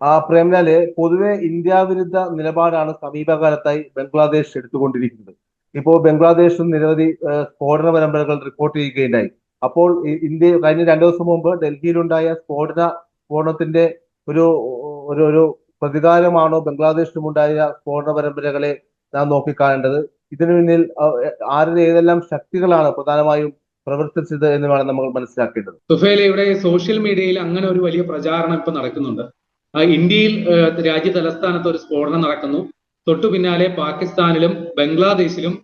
ആ പ്രേംലാൽ പൊതുവെ ഇന്ത്യ വിരുദ്ധ നിലപാടാണ് സമീപകാലത്തായി ബംഗ്ലാദേശ് എടുത്തുകൊണ്ടിരിക്കുന്നത്. ഇപ്പോൾ ബംഗ്ലാദേശും നിരവധി സ്ഫോടന പരമ്പരകൾ റിപ്പോർട്ട് ചെയ്യുകയുണ്ടായി. അപ്പോൾ ഇന്ത്യ കഴിഞ്ഞ രണ്ടു ദിവസം മുമ്പ് ഡൽഹിയിലുണ്ടായ സ്ഫോടന സ്ഫോടനത്തിന്റെ ഒരു ഒരു ഒരു പ്രതികാരമാണോ ബംഗ്ലാദേശിലുമുണ്ടായ സ്ഫോടന പരമ്പരകളെ നാം നോക്കിക്കാണേണ്ടത്? ഇതിനു പിന്നിൽ ആരുടെ ഏതെല്ലാം ശക്തികളാണ് പ്രധാനമായും പ്രവർത്തിച്ചത് എന്ന് വേണം നമ്മൾ മനസ്സിലാക്കേണ്ടത്. തുഫേല ഇവിടെ സോഷ്യൽ മീഡിയയിൽ അങ്ങനെ ഒരു വലിയ പ്രചാരണം ഇപ്പൊ നടക്കുന്നുണ്ട്. ഇന്ത്യയിൽ രാജ്യ തലസ്ഥാനത്ത് ഒരു സ്ഫോടനം നടക്കുന്നു. തൊട്ടു പിന്നാലെ പാകിസ്ഥാനിലും ബംഗ്ലാദേശിലും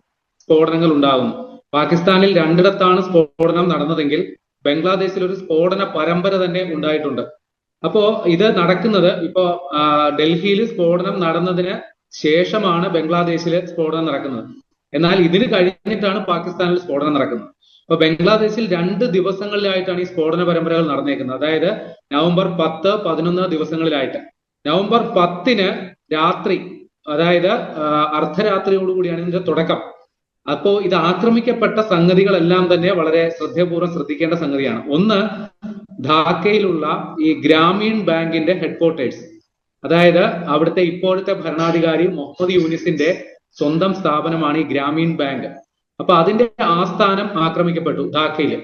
സ്ഫോടനങ്ങൾ ഉണ്ടാകുന്നു. പാകിസ്ഥാനിൽ രണ്ടിടത്താണ് സ്ഫോടനം നടന്നതെങ്കിൽ ബംഗ്ലാദേശിൽ ഒരു സ്ഫോടന പരമ്പര തന്നെ ഉണ്ടായിട്ടുണ്ട്. അപ്പോ ഇത് നടക്കുന്നത് ഇപ്പോ ഡൽഹിയിൽ സ്ഫോടനം നടന്നതിന് ശേഷമാണ് ബംഗ്ലാദേശിൽ സ്ഫോടനം നടക്കുന്നത്. എന്നാൽ ഇതിന് കഴിഞ്ഞിട്ടാണ് പാകിസ്ഥാനിൽ സ്ഫോടനം നടക്കുന്നത്. അപ്പൊ ബംഗ്ലാദേശിൽ രണ്ട് ദിവസങ്ങളിലായിട്ടാണ് ഈ സ്ഫോടന പരമ്പരകൾ നടന്നേക്കുന്നത്. അതായത് നവംബർ പത്ത് പതിനൊന്ന് ദിവസങ്ങളിലായിട്ട്. നവംബർ പത്തിന് രാത്രി അതായത് അർദ്ധരാത്രിയോടുകൂടിയാണ് ഇതിന്റെ തുടക്കം. അപ്പോ ഇത് ആക്രമിക്കപ്പെട്ട സംഗതികളെല്ലാം തന്നെ വളരെ ശ്രദ്ധപൂർവം ശ്രദ്ധിക്കേണ്ട സംഗതിയാണ്. ഒന്ന് ധാക്കയിലുള്ള ഈ ഗ്രാമീൺ ബാങ്കിന്റെ ഹെഡ്ക്വാർട്ടേഴ്സ്. അതായത് അവിടുത്തെ ഇപ്പോഴത്തെ ഭരണാധികാരി മുഹമ്മദ് യൂനിസിന്റെ സ്വന്തം സ്ഥാപനമാണ് ഈ ഗ്രാമീൺ ബാങ്ക്. അപ്പൊ അതിന്റെ ആസ്ഥാനം ആക്രമിക്കപ്പെട്ടു ധാക്കയിൽ.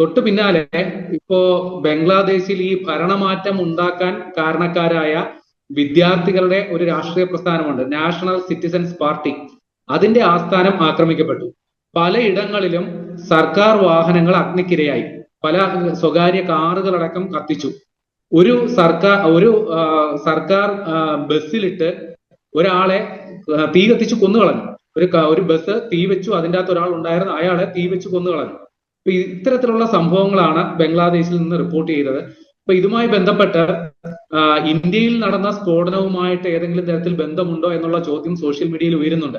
തൊട്ടു പിന്നാലെ ഇപ്പോ ബംഗ്ലാദേശിൽ ഈ ഭരണമാറ്റം ഉണ്ടാക്കാൻ കാരണക്കാരായ വിദ്യാർത്ഥികളുടെ ഒരു രാഷ്ട്രീയ പ്രസ്ഥാനമുണ്ട്. National citizens party. അതിന്റെ ആസ്ഥാനം ആക്രമിക്കപ്പെട്ടു. പലയിടങ്ങളിലും സർക്കാർ വാഹനങ്ങൾ അഗ്നിക്കിരയായി. പല സ്വകാര്യ കാറുകളടക്കം കത്തിച്ചു. ഒരു സർക്കാർ ഒരു സർക്കാർ ബസ്സിലിട്ട് ഒരാളെ തീ കത്തിച്ച് കൊന്നുകളഞ്ഞു ഒരു ക- ഒരു ബസ് തീ വെച്ചു അതിന്റെ അകത്ത് ഒരാൾ ഉണ്ടായിരുന്നു അയാളെ തീ വെച്ച് കൊന്നുകളഞ്ഞു അപ്പൊ ഇത്തരത്തിലുള്ള സംഭവങ്ങളാണ് ബംഗ്ലാദേശിൽ നിന്ന് റിപ്പോർട്ട് ചെയ്തത്. അപ്പൊ ഇതുമായി ബന്ധപ്പെട്ട് ഇന്ത്യയിൽ നടന്ന സ്ഫോടനവുമായിട്ട് ഏതെങ്കിലും തരത്തിൽ ബന്ധമുണ്ടോ എന്നുള്ള ചോദ്യം സോഷ്യൽ മീഡിയയിൽ ഉയരുന്നുണ്ട്.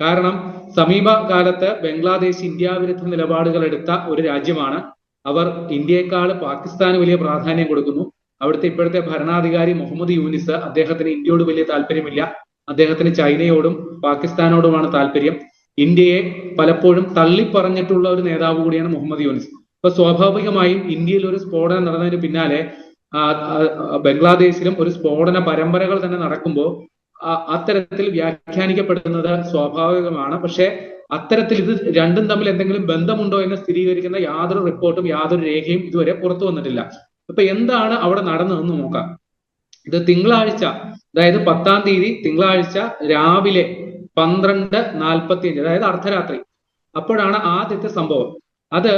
കാരണം സമീപകാലത്ത് ബംഗ്ലാദേശ് ഇന്ത്യ വിരുദ്ധ നിലപാടുകൾ എടുത്ത ഒരു രാജ്യമാണ്. അവർ ഇന്ത്യയെക്കാൾ പാകിസ്ഥാന് വലിയ പ്രാധാന്യം കൊടുക്കുന്നു. അവിടുത്തെ ഇപ്പോഴത്തെ ഭരണാധികാരി മുഹമ്മദ് യൂനിസ് അദ്ദേഹത്തിന് ഇന്ത്യയോട് വലിയ താല്പര്യമില്ല. അദ്ദേഹത്തിന് ചൈനയോടും പാകിസ്ഥാനോടുമാണ് താല്പര്യം. ഇന്ത്യയെ പലപ്പോഴും തള്ളിപ്പറഞ്ഞിട്ടുള്ള ഒരു നേതാവ് കൂടിയാണ് മുഹമ്മദ് യൂനിസ്. അപ്പൊ സ്വാഭാവികമായും ഇന്ത്യയിൽ ഒരു സ്ഫോടനം നടന്നതിന് പിന്നാലെ ബംഗ്ലാദേശിലും ഒരു സ്ഫോടന പരമ്പരകൾ തന്നെ നടക്കുമ്പോൾ അത്തരത്തിൽ വ്യാഖ്യാനിക്കപ്പെടുന്നത് സ്വാഭാവികമാണ്. പക്ഷെ അത്തരത്തിൽ ഇത് രണ്ടും തമ്മിൽ എന്തെങ്കിലും ബന്ധമുണ്ടോ എന്ന് സ്ഥിരീകരിക്കുന്ന യാതൊരു റിപ്പോർട്ടും യാതൊരു രേഖയും ഇതുവരെ പുറത്തു വന്നിട്ടില്ല. അപ്പൊ എന്താണ് അവിടെ നടന്നതെന്ന് നോക്കാം. ഇത് തിങ്കളാഴ്ച അതായത് പത്താം തീയതി തിങ്കളാഴ്ച രാവിലെ പന്ത്രണ്ട് നാൽപ്പത്തി അഞ്ച് അതായത് അർദ്ധരാത്രി. അപ്പോഴാണ് ആദ്യത്തെ സംഭവം. അത്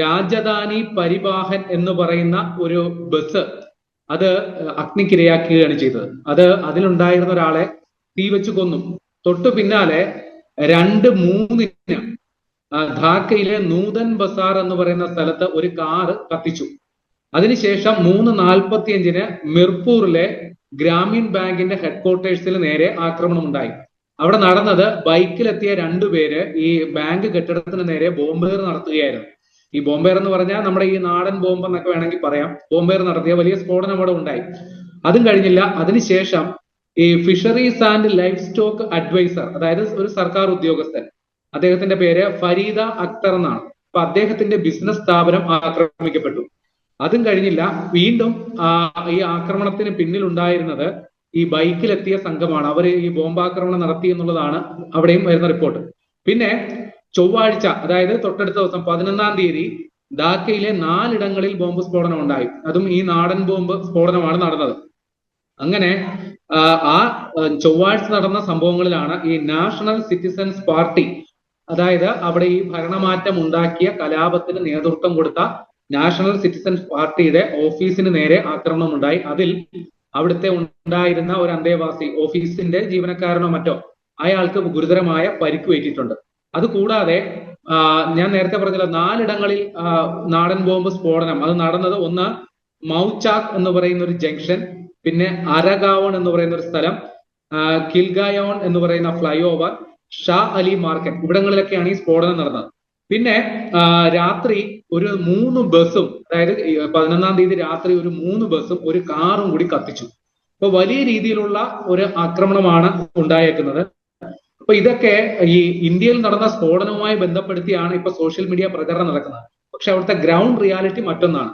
രാജധാനി പരിവാഹൻ എന്ന് പറയുന്ന ഒരു ബസ് അത് അഗ്നിക്കിരയാക്കുകയാണ് ചെയ്തത്. അത് അതിലുണ്ടായിരുന്ന ഒരാളെ തീ വെച്ച് കൊന്നു. തൊട്ടു പിന്നാലെ രണ്ട് മൂന്നിന് ധാക്കയിലെ നൂതൻ ബസാർ എന്ന് പറയുന്ന സ്ഥലത്ത് ഒരു കാറ് കത്തിച്ചു. അതിനുശേഷം മൂന്ന് നാൽപ്പത്തിയഞ്ചിന് മിർപൂറിലെ ഗ്രാമീൺ ബാങ്കിന്റെ ഹെഡ്ക്വാർട്ടേഴ്സിൽ നേരെ ആക്രമണം ഉണ്ടായി. അവിടെ നടന്നത് ബൈക്കിലെത്തിയ രണ്ടുപേര് ഈ ബാങ്ക് കെട്ടിടത്തിന് നേരെ ബോംബേർ നടത്തുകയായിരുന്നു. ഈ ബോംബേർ എന്ന് പറഞ്ഞാൽ നമ്മുടെ ഈ നാടൻ ബോംബ് എന്നൊക്കെ വേണമെങ്കിൽ പറയാം. ബോംബേർ നടത്തിയ വലിയ സ്ഫോടനം അവിടെ ഉണ്ടായി. അതും കഴിഞ്ഞില്ല. അതിനുശേഷം ഈ fisheries and livestock adviser അതായത് ഒരു സർക്കാർ ഉദ്യോഗസ്ഥൻ അദ്ദേഹത്തിന്റെ പേര് ഫരീദ അക്തർ എന്നാണ്. അപ്പൊ അദ്ദേഹത്തിന്റെ ബിസിനസ് സ്ഥാപനം ആക്രമിക്കപ്പെട്ടു. അതും കഴിഞ്ഞില്ല. വീണ്ടും ഈ ആക്രമണത്തിന് പിന്നിലുണ്ടായിരുന്നത് ഈ ബൈക്കിലെത്തിയ സംഘമാണ്. അവർ ഈ ബോംബാക്രമണം നടത്തി എന്നുള്ളതാണ് അവിടെയും വരുന്ന റിപ്പോർട്ട്. പിന്നെ ചൊവ്വാഴ്ച അതായത് തൊട്ടടുത്ത ദിവസം പതിനൊന്നാം തീയതി ധാക്കയിലെ നാലിടങ്ങളിൽ ബോംബ് സ്ഫോടനം ഉണ്ടായി. അതും ഈ നാടൻ ബോംബ് സ്ഫോടനമാണ് നടന്നത്. അങ്ങനെ ആ, ചൊവ്വാഴ്ച നടന്ന സംഭവങ്ങളിലാണ് ഈ നാഷണൽ സിറ്റിസൻസ് പാർട്ടി അതായത് അവിടെ ഈ ഭരണമാറ്റം ഉണ്ടാക്കിയ കലാപത്തിന് നേതൃത്വം കൊടുത്ത നാഷണൽ സിറ്റിസൺസ് പാർട്ടിയുടെ ഓഫീസിന് നേരെ ആക്രമണം ഉണ്ടായി അതിൽ അവിടുത്തെ ഉണ്ടായിരുന്ന ഒരു അന്തേവാസി ഓഫീസിന്റെ ജീവനക്കാരനോ മറ്റോ അയാൾക്ക് ഗുരുതരമായ പരിക്ക് പറ്റിയിട്ടുണ്ട്. അതുകൂടാതെ ഞാൻ നേരത്തെ പറഞ്ഞല്ലോ നാലിടങ്ങളിൽ നാടൻ ബോംബ് സ്ഫോടനം. അത് നടന്നത് ഒന്ന് മൗചാക് എന്ന് പറയുന്ന ഒരു ജംഗ്ഷൻ പിന്നെ അരഗാവൺ എന്ന് പറയുന്ന ഒരു സ്ഥലം കിൽഗായോൺ എന്ന് പറയുന്ന flyover Shah Ali market. ഇവിടങ്ങളിലൊക്കെയാണ് ഈ സ്ഫോടനം നടന്നത്. പിന്നെ രാത്രി ഒരു മൂന്ന് ബസ്സും അതായത് പതിനൊന്നാം തീയതി രാത്രി ഒരു മൂന്ന് ബസ്സും ഒരു കാറും കൂടി കത്തിച്ചു. അപ്പൊ വലിയ രീതിയിലുള്ള ഒരു ആക്രമണമാണ് ഉണ്ടായേക്കുന്നത്. അപ്പൊ ഇതൊക്കെ ഈ ഇന്ത്യയിൽ നടന്ന സ്ഫോടനവുമായി ബന്ധപ്പെടുത്തിയാണ് ഇപ്പൊ സോഷ്യൽ മീഡിയ പ്രചരണം നടക്കുന്നത്. പക്ഷെ അവിടുത്തെ ഗ്രൗണ്ട് റിയാലിറ്റി മറ്റൊന്നാണ്.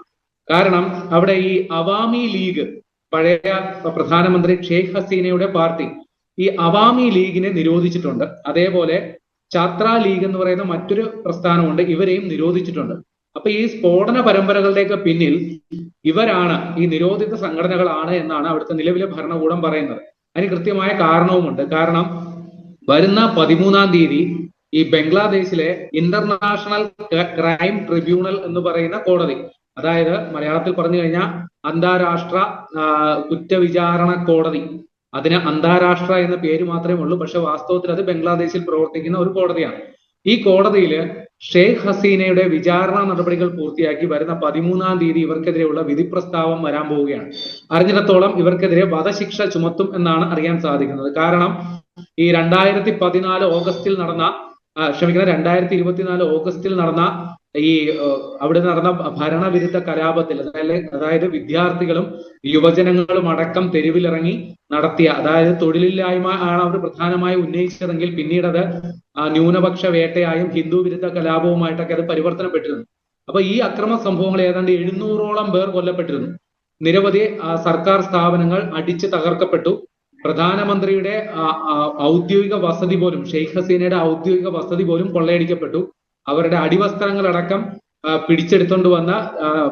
കാരണം അവിടെ ഈ അവാമി ലീഗ് പഴയ പ്രധാനമന്ത്രി ഷെയ്ഖ് ഹസീനയുടെ പാർട്ടി ഈ അവാമി ലീഗിനെ നിരോധിച്ചിട്ടുണ്ട്. അതേപോലെ ഛാത്ര ലീഗ് എന്ന് പറയുന്ന മറ്റൊരു പ്രസ്ഥാനമുണ്ട്. ഇവരെയും നിരോധിച്ചിട്ടുണ്ട്. അപ്പൊ ഈ സ്ഫോടന പരമ്പരകളുടെയൊക്കെ പിന്നിൽ ഇവരാണ് ഈ നിരോധിത സംഘടനകളാണ് എന്നാണ് അവിടുത്തെ നിലവിലെ ഭരണകൂടം പറയുന്നത്. അതിന് കൃത്യമായ കാരണവുമുണ്ട്. കാരണം വരുന്ന പതിമൂന്നാം തീയതി ഈ ബംഗ്ലാദേശിലെ ഇന്റർനാഷണൽ ക്രൈം ട്രിബ്യൂണൽ എന്ന് പറയുന്ന കോടതി അതായത് മലയാളത്തിൽ പറഞ്ഞു കഴിഞ്ഞാൽ അന്താരാഷ്ട്ര കുറ്റവിചാരണ കോടതി അതിന് അന്താരാഷ്ട്ര എന്ന പേര് മാത്രമേ ഉള്ളൂ. പക്ഷെ വാസ്തവത്തിൽ അത് ബംഗ്ലാദേശിൽ പ്രവർത്തിക്കുന്ന ഒരു കോടതിയാണ്. ഈ കോടതിയിൽ ഷെയ്ഖ് ഹസീനയുടെ വിചാരണ നടപടികൾ പൂർത്തിയാക്കി വരുന്ന പതിമൂന്നാം തീയതി ഇവർക്കെതിരെയുള്ള വിധി പ്രസ്താവം വരാൻ പോവുകയാണ്. അറിഞ്ഞിടത്തോളം ഇവർക്കെതിരെ വധശിക്ഷ ചുമത്തും എന്നാണ് അറിയാൻ സാധിക്കുന്നത്. കാരണം ഈ രണ്ടായിരത്തി പതിനാല് ഓഗസ്റ്റിൽ നടന്ന ക്ഷമിക്കണം രണ്ടായിരത്തി ഇരുപത്തിനാല് ഓഗസ്റ്റിൽ നടന്ന ഈ അവിടെ നടന്ന ഭരണവിരുദ്ധ കലാപത്തിൽ അതായത് അതായത് വിദ്യാർത്ഥികളും യുവജനങ്ങളും അടക്കം തെരുവിലിറങ്ങി നടത്തിയ അതായത് തൊഴിലില്ലായ്മ ആണ് അവർ പ്രധാനമായി ഉന്നയിച്ചതെങ്കിൽ പിന്നീട് അത് ന്യൂനപക്ഷ വേട്ടയായും ഹിന്ദു വിരുദ്ധ കലാപവുമായിട്ടൊക്കെ അത് പരിവർത്തനപ്പെട്ടിരുന്നു. അപ്പൊ ഈ അക്രമ സംഭവങ്ങൾ ഏതാണ്ട് എഴുന്നൂറോളം പേർ കൊല്ലപ്പെട്ടിരുന്നു. നിരവധി സർക്കാർ സ്ഥാപനങ്ങൾ അടിച്ചു തകർക്കപ്പെട്ടു. പ്രധാനമന്ത്രിയുടെ ഔദ്യോഗിക വസതി പോലും ഷെയ്ഖ് ഹസീനയുടെ ഔദ്യോഗിക വസതി പോലും കൊള്ളയടിക്കപ്പെട്ടു. അവരുടെ അടിവസ്ത്രങ്ങൾ അടക്കം പിടിച്ചെടുത്തോണ്ട് വന്ന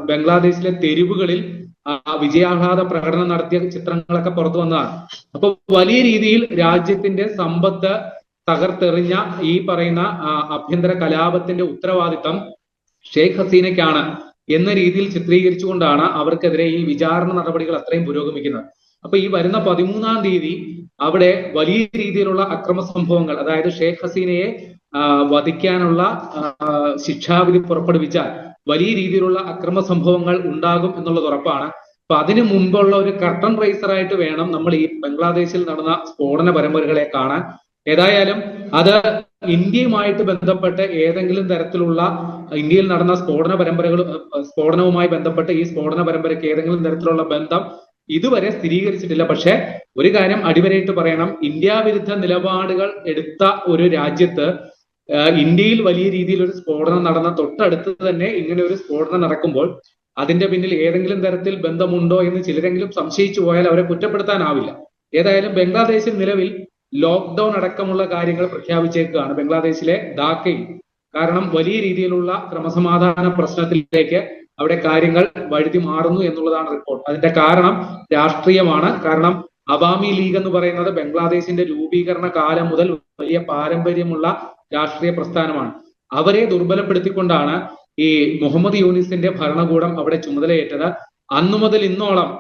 ബംഗ്ലാദേശിലെ തെരുവുകളിൽ വിജയാഹ്ലാദ പ്രകടനം നടത്തിയ ചിത്രങ്ങളൊക്കെ പുറത്തു വന്നതാണ്. അപ്പൊ വലിയ രീതിയിൽ രാജ്യത്തിന്റെ സമ്പത്ത് തകർത്തെറിഞ്ഞ ഈ പറയുന്ന ആഭ്യന്തര കലാപത്തിന്റെ ഉത്തരവാദിത്തം ഷെയ്ഖ് ഹസീനയ്ക്കാണ് എന്ന രീതിയിൽ ചിത്രീകരിച്ചുകൊണ്ടാണ് അവർക്കെതിരെ ഈ വിചാരണ നടപടികൾ അത്രയും പുരോഗമിക്കുന്നത്. അപ്പൊ ഈ വരുന്ന പതിമൂന്നാം തീയതി അവിടെ വലിയ രീതിയിലുള്ള അക്രമ സംഭവങ്ങൾ അതായത് ഷെയ്ഖ് ഹസീനയെ വധിക്കാനുള്ള ശിക്ഷാവിധി പുറപ്പെടുവിച്ചാൽ വലിയ രീതിയിലുള്ള അക്രമ സംഭവങ്ങൾ ഉണ്ടാകും എന്നുള്ളത് ഉറപ്പാണ്. അപ്പൊ അതിനു മുമ്പുള്ള ഒരു കർട്ടൺ റൈസർ ആയിട്ട് വേണം നമ്മൾ ഈ ബംഗ്ലാദേശിൽ നടന്ന സ്ഫോടന പരമ്പരകളെ കാണാൻ. ഏതായാലും അത് ഇന്ത്യയുമായിട്ട് ബന്ധപ്പെട്ട് ഏതെങ്കിലും തരത്തിലുള്ള ഇന്ത്യയിൽ നടന്ന സ്ഫോടന പരമ്പരകൾ സ്ഫോടനവുമായി ബന്ധപ്പെട്ട് ഈ സ്ഫോടന പരമ്പരയ്ക്ക് ഏതെങ്കിലും തരത്തിലുള്ള ബന്ധം ഇതുവരെ സ്ഥിരീകരിച്ചിട്ടില്ല. പക്ഷേ ഒരു കാര്യം അടിവരയിട്ട് പറയണം. ഇന്ത്യ വിരുദ്ധ നിലപാടുകൾ എടുത്ത ഒരു രാജ്യത്ത് ഇന്ത്യയിൽ വലിയ രീതിയിൽ ഒരു സ്ഫോടനം നടന്ന തൊട്ടടുത്ത് തന്നെ ഇങ്ങനെ ഒരു സ്ഫോടനം നടക്കുമ്പോൾ അതിന്റെ പിന്നിൽ ഏതെങ്കിലും തരത്തിൽ ബന്ധമുണ്ടോ എന്ന് ചിലരെങ്കിലും സംശയിച്ചു പോയാൽ അവരെ കുറ്റപ്പെടുത്താനാവില്ല. ഏതായാലും ബംഗ്ലാദേശിൽ നിലവിൽ ലോക്ക്ഡൌൺ അടക്കമുള്ള കാര്യങ്ങൾ പ്രഖ്യാപിച്ചേക്കുകയാണ് ബംഗ്ലാദേശിലെ ധാക്കയിൽ. കാരണം വലിയ രീതിയിലുള്ള ക്രമസമാധാന പ്രശ്നത്തിലേക്ക് അവിടെ കാര്യങ്ങൾ വഴുതി മാറുന്നു എന്നുള്ളതാണ് റിപ്പോർട്ട്. അതിന്റെ കാരണം രാഷ്ട്രീയമാണ്. കാരണം അവാമി ലീഗ് എന്ന് പറയുന്നത് ബംഗ്ലാദേശിന്റെ രൂപീകരണ കാലം മുതൽ വലിയ പാരമ്പര്യമുള്ള രാഷ്ട്രീയ പ്രസ്ഥാനമാണ്. അവരെ ദുർബലപ്പെടുത്തിക്കൊണ്ടാണ് ഈ മുഹമ്മദ് യൂനിസിന്റെ ഭരണകൂടം അവിടെ ചുമതലയേറ്റത്. അന്നു മുതൽ ഇന്നോളം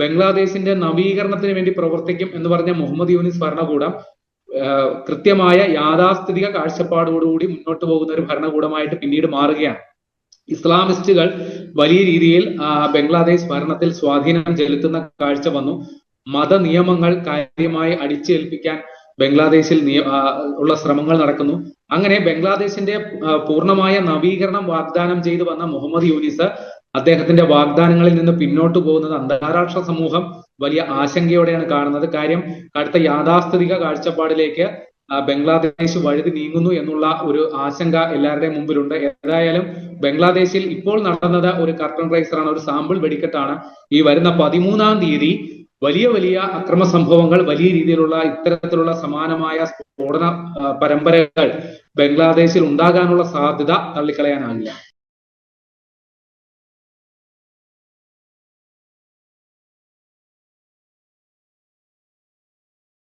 ബംഗ്ലാദേശിന്റെ നവീകരണത്തിന് വേണ്ടി പ്രവർത്തിക്കും എന്ന് പറഞ്ഞ മുഹമ്മദ് യൂനിസ് ഭരണകൂടം കൃത്യമായ യാഥാസ്ഥിതിക കാഴ്ചപ്പാടോടുകൂടി മുന്നോട്ട് പോകുന്ന ഒരു ഭരണകൂടമായിട്ട് പിന്നീട് മാറുകയാണ്. ഇസ്ലാമിസ്റ്റുകൾ വലിയ രീതിയിൽ ബംഗ്ലാദേശ് ഭരണത്തിൽ സ്വാധീനം ചെലുത്തുന്ന കാഴ്ച വന്നു. മത നിയമങ്ങൾ കാര്യമായി അടിച്ചേൽപ്പിക്കാൻ ബംഗ്ലാദേശിൽ ഉള്ള ശ്രമങ്ങൾ നടക്കുന്നു. അങ്ങനെ ബംഗ്ലാദേശിന്റെ പൂർണമായ നവീകരണം വാഗ്ദാനം ചെയ്തു വന്ന മുഹമ്മദ് യൂനിസ് അദ്ദേഹത്തിന്റെ വാഗ്ദാനങ്ങളിൽ നിന്ന് പിന്നോട്ട് പോകുന്നത് അന്താരാഷ്ട്ര സമൂഹം വലിയ ആശങ്കയോടെയാണ് കാണുന്നത്. കാര്യം കടുത്ത യാഥാസ്ഥിതിക കാഴ്ചപ്പാടിലേക്ക് ബംഗ്ലാദേശ് വഴുതി നീങ്ങുന്നു എന്നുള്ള ഒരു ആശങ്ക എല്ലാവരുടെയും മുമ്പിലുണ്ട്. ഏതായാലും ബംഗ്ലാദേശിൽ ഇപ്പോൾ നടന്നത് ഒരു കർട്ടൺ റൈസറാണ് ഒരു സാമ്പിൾ വെടിക്കെട്ടാണ്. ഈ വരുന്ന പതിമൂന്നാം തീയതി വലിയ വലിയ അക്രമ സംഭവങ്ങൾ വലിയ രീതിയിലുള്ള ഇത്തരത്തിലുള്ള സമാനമായ സ്ഫോടന പരമ്പരകൾ ബംഗ്ലാദേശിൽ ഉണ്ടാകാനുള്ള സാധ്യത തള്ളിക്കളയാനാകില്ല